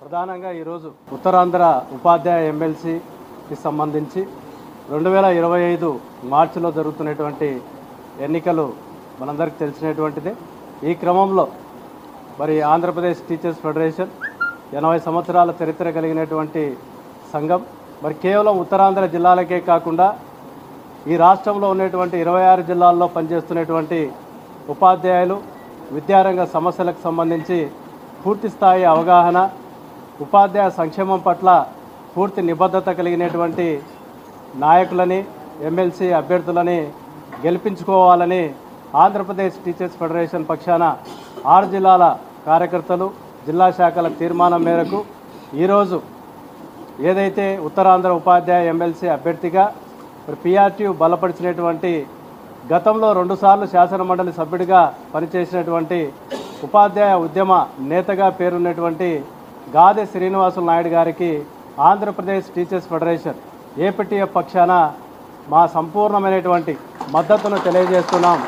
ప్రధానంగా ఈరోజు ఉత్తరాంధ్ర ఉపాధ్యాయ ఎమ్మెల్సీకి సంబంధించి రెండు వేల ఇరవై ఐదు మార్చిలో జరుగుతున్నటువంటి ఎన్నికలు మనందరికీ తెలిసినటువంటిదే. ఈ క్రమంలో మరి ఆంధ్రప్రదేశ్ టీచర్స్ ఫెడరేషన్ ఎనభై సంవత్సరాల చరిత్ర కలిగినటువంటి సంఘం. మరి కేవలం ఉత్తరాంధ్ర జిల్లాలకే కాకుండా ఈ రాష్ట్రంలో ఉన్నటువంటి ఇరవై ఆరు జిల్లాల్లో పనిచేస్తున్నటువంటి ఉపాధ్యాయులు విద్యారంగ సమస్యలకు సంబంధించి పూర్తి స్థాయి అవగాహన ఉపాధ్యాయ సంక్షేమం పట్ల పూర్తి నిబద్ధత కలిగినటువంటి నాయకులని ఎమ్మెల్సీ అభ్యర్థులని గెలిపించుకోవాలని ఆంధ్రప్రదేశ్ టీచర్స్ ఫెడరేషన్ పక్షాన ఆరు జిల్లాల కార్యకర్తలు జిల్లా శాఖల తీర్మానం మేరకు ఈరోజు ఏదైతే ఉత్తరాంధ్ర ఉపాధ్యాయ ఎమ్మెల్సీ అభ్యర్థిగా పిఆర్టీ బలపరిచినటువంటి గతంలో రెండుసార్లు శాసనమండలి సభ్యుడిగా పనిచేసినటువంటి ఉపాధ్యాయ ఉద్యమ నేతగా పేరున్నటువంటి గాదె శ్రీనివాసులు నాయుడు గారికి ఆంధ్రప్రదేశ్ టీచర్స్ ఫెడరేషన్ ఏపీటీఎఫ్ పక్షాన మా సంపూర్ణమైనటువంటి మద్దతును తెలియజేస్తున్నాం.